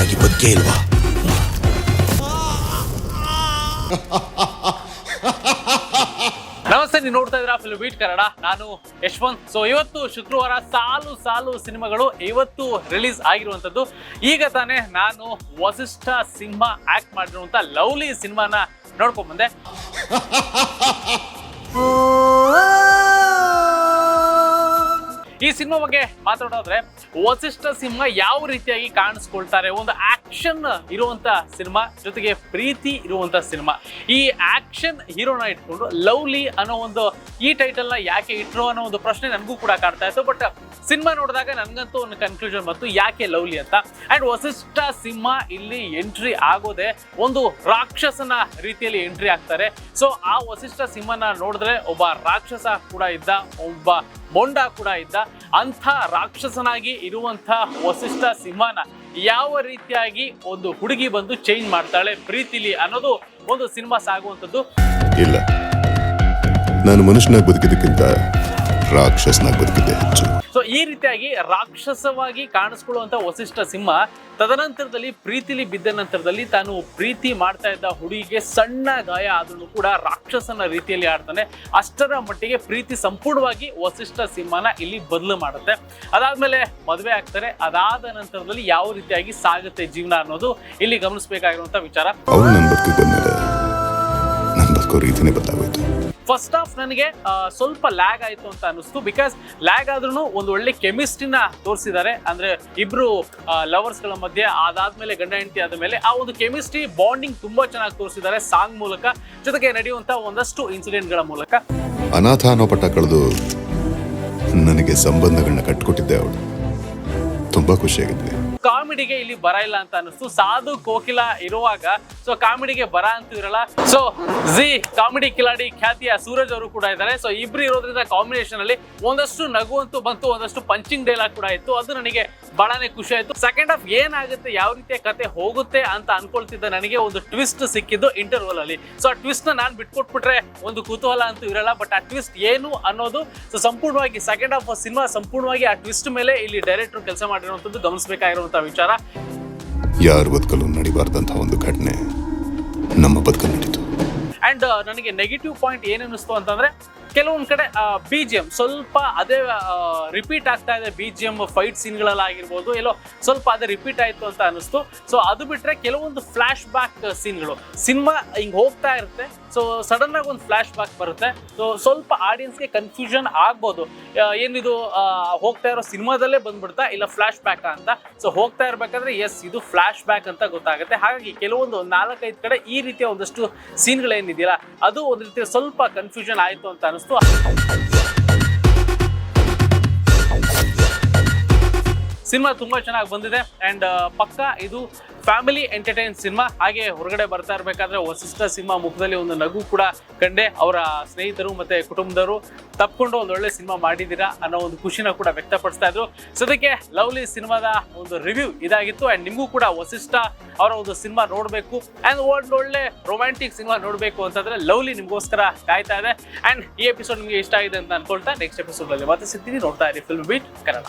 ಚೆನ್ನಾಗಿ ಬದುಕೇ ಇಲ್ವಾ? ನಮಸ್ತೆ ನೀವು ನೋಡ್ತಾ ಇದ್ದೀರಾ ಫಿಲ್ ಬೀಟ್ ಕನ್ನಡ ನಾನು ಯಶ್ವಂತ್. ಸೊ ಇವತ್ತು ಶುಕ್ರವಾರ ಸಾಲು ಸಾಲು ಸಿನಿಮಾಗಳು ಇವತ್ತು ರಿಲೀಸ್ ಆಗಿರುವಂಥದ್ದು. ಈಗ ತಾನೇ ನಾನು ವಸಿಷ್ಠ ಸಿಂಹ ಆಕ್ಟ್ ಮಾಡಿರುವಂಥ ಲವ್ಲಿ ಸಿನಿಮಾನ ನೋಡ್ಕೊಂಡ್ ಬಂದೆ. ಈ ಸಿನಿಮಾ ಬಗ್ಗೆ ಮಾತಾಡೋದ್ರೆ ವಸಿಷ್ಠ ಸಿಂಹ ಯಾವ ರೀತಿಯಾಗಿ ಕಾಣಿಸ್ಕೊಳ್ತಾರೆ? ಒಂದು ಆಕ್ಷನ್ ಇರುವಂತ ಸಿನಿಮಾ, ಜೊತೆಗೆ ಪ್ರೀತಿ ಇರುವಂತ ಸಿನಿಮಾ. ಈ ಆಕ್ಷನ್ ಹೀರೋನ ಇಟ್ಕೊಂಡು ಲವ್ಲಿ ಅನ್ನೋ ಒಂದು ಈ ಟೈಟಲ್ನ ಯಾಕೆ ಇಟ್ರು ಅನ್ನೋ ಒಂದು ಪ್ರಶ್ನೆ ನನಗೂ ಕೂಡ ಕಾಡ್ತಾ ಇತ್ತು. ಬಟ್ ಸಿನಿಮಾ ನೋಡಿದಾಗ ನನಗಂತೂ ಒಂದು ಕನ್ಕ್ಲೂಷನ್ ಬಂತು, ಯಾಕೆ ಲವ್ಲಿ ಅಂತ. ಅಂಡ್ ವಸಿಷ್ಠ ಸಿಂಹ ಇಲ್ಲಿ ಎಂಟ್ರಿ ಆಗೋದೆ ಒಂದು ರಾಕ್ಷಸನ ರೀತಿಯಲ್ಲಿ ಎಂಟ್ರಿ ಆಗ್ತಾರೆ. ಸೊ ಆ ವಸಿಷ್ಠ ಸಿಂಹನ ನೋಡಿದ್ರೆ ಒಬ್ಬ ರಾಕ್ಷಸ ಕೂಡ ಇದ್ದ, ಒಬ್ಬ ಮೊಂಡ ಕೂಡ ಇದ್ದ. ಅಂಥ ರಾಕ್ಷಸನಾಗಿ ಇರುವಂಥ ವಸಿಷ್ಠ ಸಿಂಹನ ಯಾವ ರೀತಿಯಾಗಿ ಒಂದು ಹುಡುಗಿ ಬಂದು ಚೇಂಜ್ ಮಾಡ್ತಾಳೆ ಪ್ರೀತಿಲಿ ಅನ್ನೋದು ಒಂದು ಸಿನಿಮಾ ಸಾಗುವಂಥದ್ದು. ಇಲ್ಲ. ನಾನು ಮನುಷ್ಯನಾಗಿ ಬದುಕಿದ್ದಕ್ಕಿಂತ ರಾಕ್ಷಸನಾಗಿ ಬದುಕಿದೆ. ಹೆಚ್ಚು ಸೊ ಈ ರೀತಿಯಾಗಿ ರಾಕ್ಷಸವಾಗಿ ಕಾಣಿಸ್ಕೊಳ್ಳುವಂತ ವಸಿಷ್ಠ ಸಿಂಹ ತದನಂತರದಲ್ಲಿ ಪ್ರೀತಿಲಿ ಬಿದ್ದ ನಂತರದಲ್ಲಿ ತಾನು ಪ್ರೀತಿ ಮಾಡ್ತಾ ಇದ್ದ ಹುಡುಗಿಗೆ ಸಣ್ಣ ಗಾಯ ಆದ್ರೂ ಕೂಡ ರಾಕ್ಷಸನ ರೀತಿಯಲ್ಲಿ ಆಡ್ತಾನೆ. ಅಷ್ಟರ ಮಟ್ಟಿಗೆ ಪ್ರೀತಿ ಸಂಪೂರ್ಣವಾಗಿ ವಸಿಷ್ಠ ಸಿಂಹನ ಇಲ್ಲಿ ಬದಲು ಮಾಡುತ್ತೆ. ಅದಾದ್ಮೇಲೆ ಮದುವೆ ಆಗ್ತಾರೆ. ಅದಾದ ನಂತರದಲ್ಲಿ ಯಾವ ರೀತಿಯಾಗಿ ಸಾಗುತ್ತೆ ಜೀವನ ಅನ್ನೋದು ಇಲ್ಲಿ ಗಮನಿಸಬೇಕಾಗಿರುವಂತ ವಿಚಾರ. ನನ್ನ ಬದುಕಿಗೆ ಬದುಕೋ ರೀತಿನೇ ಬದಲಾಗೋಯ್ತು. ಫಸ್ಟ್ ಆಫ್ ನನಗೆ ಸ್ವಲ್ಪ ಲ್ಯಾಗ್ ಆಯ್ತು ಅಂತ ಅನಿಸ್ತು ಬಿಕಾಸ್ ಲ್ಯಾಗ್ ಆದ್ರೂ ಒಂದು ಒಳ್ಳೆ ಕೆಮಿಸ್ಟ್ರಿನ ತೋರಿಸಿದ್ದಾರೆ. ಅಂದ್ರೆ ಇಬ್ರು ಲವರ್ಸ್ಗಳ ಮಧ್ಯೆ ಅದಾದ್ಮೇಲೆ ಗಂಡ ಹೆಂಡತಿ ಆದ್ಮೇಲೆ ಆ ಒಂದು ಕೆಮಿಸ್ಟ್ರಿ ಬಾಂಡಿಂಗ್ ತುಂಬಾ ಚೆನ್ನಾಗಿ ತೋರಿಸಿದ್ದಾರೆ ಸಾಂಗ್ ಮೂಲಕ. ಜೊತೆಗೆ ನಡೆಯುವಂತ ಒಂದಷ್ಟು ಇನ್ಸಿಡೆಂಟ್ಗಳ ಮೂಲಕ. ಅನಾಥ ಅನ್ನೋ ಪಟ್ಟ ಕಳೆದು ನನಗೆ ಸಂಬಂಧಗಳನ್ನ ಕಟ್ಕೊಟ್ಟಿದ್ದೆ ಅವಳು. ತುಂಬಾ ಖುಷಿಯಾಗಿದ್ವಿ ಕಾಮಿಡಿಗೆ ಇಲ್ಲಿ ಬರ ಇಲ್ಲ ಅಂತ ಅನಿಸ್ತು ಸಾಧು ಕೋಕಿಲ ಇರುವಾಗ ಸೊ ಕಾಮಿಡಿಗೆ ಬರ ಅಂತೂ ಇರಲ್ಲ. ಸೊ ಜಿ ಕಾಮಿಡಿ ಕಿಲಾಡಿ ಖ್ಯಾತಿಯ ಸೂರಜ್ ಅವರು ಕೂಡ ಇದ್ದಾರೆ. ಸೊ ಇಬ್ರು ಇರೋದ್ರಿಂದ ಕಾಂಬಿನೇಷನ್ ಅಲ್ಲಿ ಒಂದಷ್ಟು ನಗು ಬಂತು, ಒಂದಷ್ಟು ಪಂಚಿಂಗ್ ಡೈಲಾಗ್ ಕೂಡ ಇತ್ತು. ಅದು ನನಗೆ ಬಹಳನೇ ಖುಷಿ ಆಯ್ತು. ಸೆಕೆಂಡ್ ಹಾಫ್ ಏನಾಗುತ್ತೆ, ಯಾವ ರೀತಿಯ ಕತೆ ಹೋಗುತ್ತೆ ಅಂತ ಅನ್ಕೊಳ್ತಿದ್ದ ನನಗೆ ಒಂದು ಟ್ವಿಸ್ಟ್ ಸಿಕ್ಕಿದ್ದು ಇಂಟರ್ವಲ್ ಅಲ್ಲಿ. ಸೊ ಆ ಟ್ವಿಸ್ಟ್ನ ನಾನು ಬಿಟ್ಕೊಟ್ಬಿಟ್ರೆ ಒಂದು ಕುತೂಹಲ ಅಂತೂ ಇರಲ್ಲ ಬಟ್ ಆ ಟ್ವಿಸ್ಟ್ ಏನು ಅನ್ನೋದು ಸೊ ಸಂಪೂರ್ಣವಾಗಿ ಸೆಕೆಂಡ್ ಹಾಫ್ ಸಿನಿಮಾ ಸಂಪೂರ್ಣವಾಗಿ ಆ ಟ್ವಿಸ್ಟ್ ಮೇಲೆ ಇಲ್ಲಿ ಡೈರೆಕ್ಟರ್ ಕೆಲಸ ಮಾಡಿರುವಂತದ್ದು ಗಮನಿಸಬೇಕಾಗಿರುವಂತಹ ವಿಚಾರ? ಯಾರ ಬದುಕಲು ನಡಿಬಾರ್ದಂತಹ ಒಂದು ಘಟನೆ ನಮ್ಮ ಬದುಕಲ್ಲಿ ನಡೀತು ಅಂಡ್ ನನಗೆ ನೆಗೆಟಿವ್ ಪಾಯಿಂಟ್ ಏನು ಅನ್ನಿಸ್ತು ಅಂತಂದ್ರೆ ಕೆಲವೊಂದ್ ಕಡೆ ಬಿ ಜಿ ಎಂ ಸ್ವಲ್ಪ ಅದೇ ರಿಪೀಟ್ ಆಗ್ತಾ ಇದೆ ಬಿ ಜಿ ಎಂ ಫೈಟ್ ಸೀನ್ಗಳಲ್ಲಾಗಿರ್ಬೋದು ಎಲ್ಲೋ ಸ್ವಲ್ಪ ಅದೇ ರಿಪೀಟ್ ಆಯ್ತು ಅಂತ ಅನಿಸ್ತು ಸೊ ಅದು ಬಿಟ್ರೆ ಕೆಲವೊಂದು ಫ್ಲಾಶ್ ಬ್ಯಾಕ್ ಸೀನ್ಗಳು ಸಿನಿಮಾ ಹಿಂಗ್ ಹೋಗ್ತಾ ಇರುತ್ತೆ. ಸೊ ಸಡನ್ ಆಗಿ ಒಂದು ಫ್ಲಾಶ್ ಬ್ಯಾಕ್ ಬರುತ್ತೆ. ಸೊ ಸ್ವಲ್ಪ ಆಡಿಯನ್ಸ್ಗೆ ಕನ್ಫ್ಯೂಷನ್ ಆಗ್ಬೋದು. ಏನಿದು ಹೋಗ್ತಾ ಇರೋ ಸಿನಿಮಾದಲ್ಲೇ ಬಂದ್ಬಿಡ್ತಾ ಇಲ್ಲ ಫ್ಲಾಶ್ ಬ್ಯಾಕ್ ಅಂತ. ಸೊ ಹೋಗ್ತಾ ಇರ್ಬೇಕಾದ್ರೆ ಎಸ್ ಇದು ಫ್ಲಾಶ್ ಬ್ಯಾಕ್ ಅಂತ ಗೊತ್ತಾಗುತ್ತೆ. ಹಾಗಾಗಿ ಕೆಲವೊಂದು ನಾಲ್ಕೈದು ಕಡೆ ಈ ರೀತಿಯ ಒಂದಷ್ಟು ಸೀನ್ಗಳೇನಿದೆಯಲ್ಲ ಅದು ಒಂದು ರೀತಿಯ ಸ್ವಲ್ಪ ಕನ್ಫ್ಯೂಷನ್ ಆಯಿತು ಅಂತ ಅನಿಸ್ತು ಸಿನಿಮಾ ತುಂಬಾ ಚೆನ್ನಾಗಿ ಬಂದಿದೆ. ಅಂಡ್ ಪಕ್ಕ ಇದು ಫ್ಯಾಮಿಲಿ ಎಂಟರ್ಟೈನ್ ಸಿನಿಮಾ, ಹಾಗೆ ಹೊರಗಡೆ ಬರ್ತಾ ಇರಬೇಕಾದ್ರೆ ವಸಿಷ್ಠ ಸಿನಿಮಾ ಮುಖದಲ್ಲಿ ಒಂದು ನಗು ಕೂಡ ಕಂಡೆ. ಅವರ ಸ್ನೇಹಿತರು ಮತ್ತೆ ಕುಟುಂಬದವರು ತಪ್ಕೊಂಡು ಒಂದು ಒಳ್ಳೆ ಸಿನಿಮಾ ಮಾಡಿದ್ದೀರಾ ಅನ್ನೋ ಒಂದು ಖುಷಿನ ಕೂಡ ವ್ಯಕ್ತಪಡಿಸ್ತಾ ಇದ್ರು. ಅದಕ್ಕೆ ಲವ್ಲಿ ಸಿನಿಮಾದ ಒಂದು ರಿವ್ಯೂ ಇದಾಗಿತ್ತು ಅಂಡ್ ನಿಮಗೂ ಕೂಡ ವಸಿಷ್ಠ ಅವರ ಒಂದು ಸಿನಿಮಾ ನೋಡಬೇಕು ಒಂದು ಒಳ್ಳೆ ರೊಮ್ಯಾಂಟಿಕ್ ಸಿನಿಮಾ ನೋಡಬೇಕು ಅಂತಂದ್ರೆ ಲವ್ಲಿ ನಿಮಗೋಸ್ಕರ ಕಾಯ್ತಾ ಇದೆ. ಅಂಡ್ ಈ ಎಪಿಸೋಡ್ ನಿಮಗೆ ಇಷ್ಟ ಆಗಿದೆ ಅಂತ ಅನ್ಕೊಳ್ತಾ ನೆಕ್ಸ್ಟ್ ಎಪಿಸೋಡ್ ಅಲ್ಲಿ ಮತ್ತೆ ಸಿಗ್ತೀನಿ. ನೋಡ್ತಾ ಇರಿ ಫಿಲ್ಮ್ ಬೀಟ್ ಕನ್ನಡ.